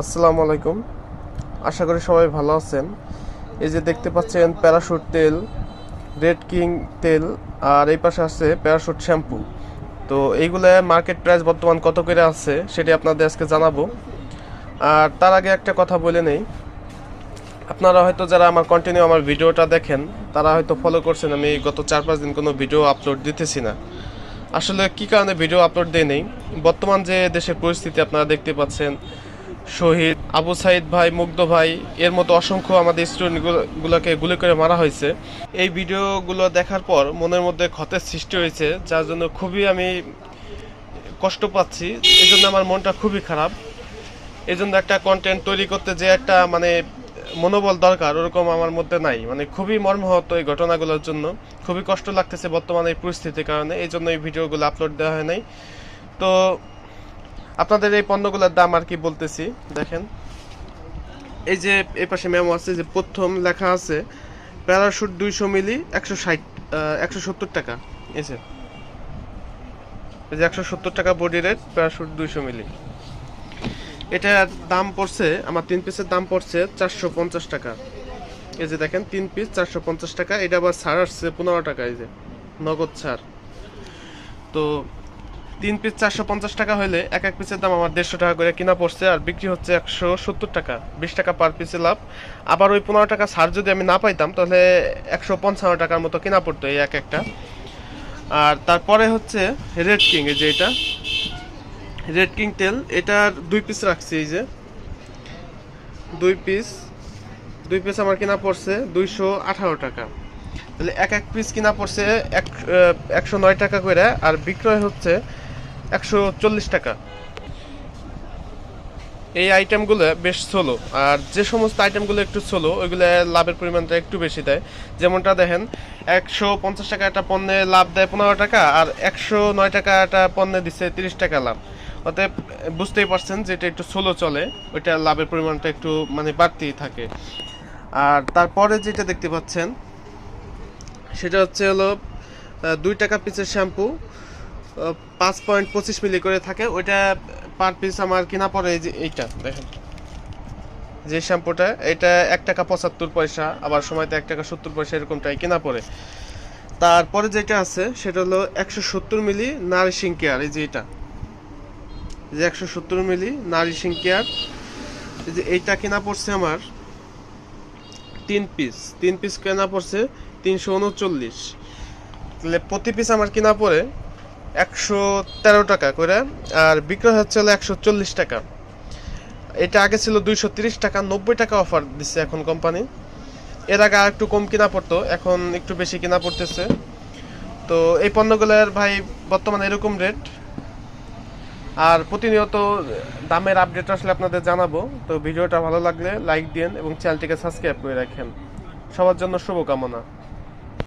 আসসালামু আলাইকুম। আশা করি সবাই ভালো আছেন। এই যে দেখতে পাচ্ছেন প্যারাশুট তেল, রেড কিং তেল, আর এই পাশে আছে প্যারাশুট শ্যাম্পু। তো এইগুলো মার্কেট প্রাইস বর্তমান কত করে আছে সেটি আপনাদের আজকে জানাব। আর তার আগে একটা কথা বলে নেই। আপনারা হয়তো যারা আমার কন্টিনিউ আমার ভিডিওটা দেখেন, তারা হয়তো ফলো করছেন, আমি গত চার পাঁচ দিন কোনো ভিডিও আপলোড দিতেছি না। আসলে কি কারণে ভিডিও আপলোড দেয় নেই? বর্তমান যে দেশের পরিস্থিতি আপনারা দেখতে পাচ্ছেন শহীদ, আবু সাইদ ভাই, মুগ্ধ ভাই, এর মতো অসংখ্য আমাদের স্টুডেন্টগুলোকে গুলি করে মারা হয়েছে। এই ভিডিওগুলো দেখার পর মনের মধ্যে ক্ষতের সৃষ্টি হয়েছে, যার জন্য খুবই আমি কষ্ট পাচ্ছি। এই জন্য আমার মনটা খুবই খারাপ। এই জন্য একটা কন্টেন্ট তৈরি করতে যে একটা মানে মনোবল দরকার, ওরকম আমার মধ্যে নাই। মানে খুবই মর্মাহত এই ঘটনাগুলোর জন্য। খুবই কষ্ট লাগতেছে বর্তমানে এই পরিস্থিতির কারণে এই জন্য এই ভিডিওগুলো আপলোড দেওয়া হয় নাই। তো আপনাদের এই পণ্যগুলোর দাম আর কি বলতেছি, দেখেন। এই যে, এই পাশে মেমো আছে যে প্রথম লেখা আছে, প্যারাশুট দুইশো মিলি, একশো ষাট একশো সত্তর টাকা। যে, এই যে একশো সত্তর টাকা বডি রেট প্যারাশুট দুইশো মিলি। এটার দাম পড়ছে, আমার তিন পিসের দাম পড়ছে চারশো পঞ্চাশ টাকা। এই যে দেখেন, তিন পিস চারশো পঞ্চাশ টাকা, এটা আবার ছাড় আসছে পনেরো টাকা, এই যে, নগদ ছাড়। তো তিন পিস চারশো পঞ্চাশ টাকা হলে এক এক পিসের দাম আমার দেড়শো টাকা করে কিনা পড়ছে আর বিক্রি হচ্ছে একশো সত্তর টাকা, বিশ টাকা পার পিসে লাভ। আবার ওই পনেরো টাকা ছাড় যদি আমি না পাইতাম, তাহলে একশো পঞ্চান্ন টাকার মতো কিনা পড়তো এই এক একটা। আর তারপরে হচ্ছে রেড কিং এই যে এটা রেড কিং তেল, এটার দুই পিস রাখছি এই যে। দুই পিস দুই পিস আমার কিনা পড়ছে দুইশো আঠারো টাকা। তাহলে এক এক পিস কিনা পড়ছে এক একশো নয় টাকা করে, আর বিক্রয় হচ্ছে একশো চল্লিশ টাকা। এই আইটেমগুলো বেশ স্লো আর যে সমস্ত আইটেমগুলো একটু স্লো ওইগুলো লাভের পরিমাণটা একটু বেশি দেয়। যেমনটা দেখেন, একশো পঞ্চাশ টাকা একটা পণ্যে লাভ দেয় পনেরো টাকা, আর একশো নয় টাকা একটা পণ্যে দিচ্ছে তিরিশ টাকা লাভ। অতএব বুঝতেই পারছেন যে এটা একটু স্লো চলে, ওইটা লাভের পরিমাণটা একটু মানে বাড়তেই থাকে। আর তারপরে যেটা দেখতে পাচ্ছেন, সেটা হচ্ছে হলো দুই টাকা পিসের শ্যাম্পু পাঁচ পয়েন্ট পঁচিশ মিলি করে থাকে। ওইটা পার পিস আমার কিনা পড়ে এই যে এইটা, দেখেন। যে শ্যাম্পুটা, এটা এক টাকা পঁচাত্তর পয়সা, আবার সময়তে এক টাকা সত্তর পয়সা এরকমটাই কিনা পড়ে তারপরে যেটা আছে, সেটা হলো একশো সত্তর মিলি নারিশিং কেয়ার, এই যে এটা। যে একশো সত্তর মিলি নারিশিং কেয়ার। এই যে এইটা কেনা পড়ছে আমার তিন পিস তিন পিস কেনা পড়ছে তিনশো উনচল্লিশ। তাহলে প্রতি পিস আমার কিনা পড়ে একশো তেরো টাকা করে, আর বিক্রয় হচ্ছে হলো একশো চল্লিশ টাকা। এটা আগে ছিল দুইশো তিরিশ টাকা, নব্বই টাকা অফার দিচ্ছে এখন কোম্পানি এর আগে আর একটু কম কিনা পড়তো, এখন একটু বেশি কিনা পড়তেছে। তো এই পণ্যগুলোর ভাই বর্তমানে এরকম রেট আর প্রতিনিয়ত দামের আপডেট আসলে আপনাদের জানাব। তো ভিডিওটা ভালো লাগলে লাইক দিন এবং চ্যানেলটিকে সাবস্ক্রাইব করে রাখেন। সবার জন্য শুভকামনা।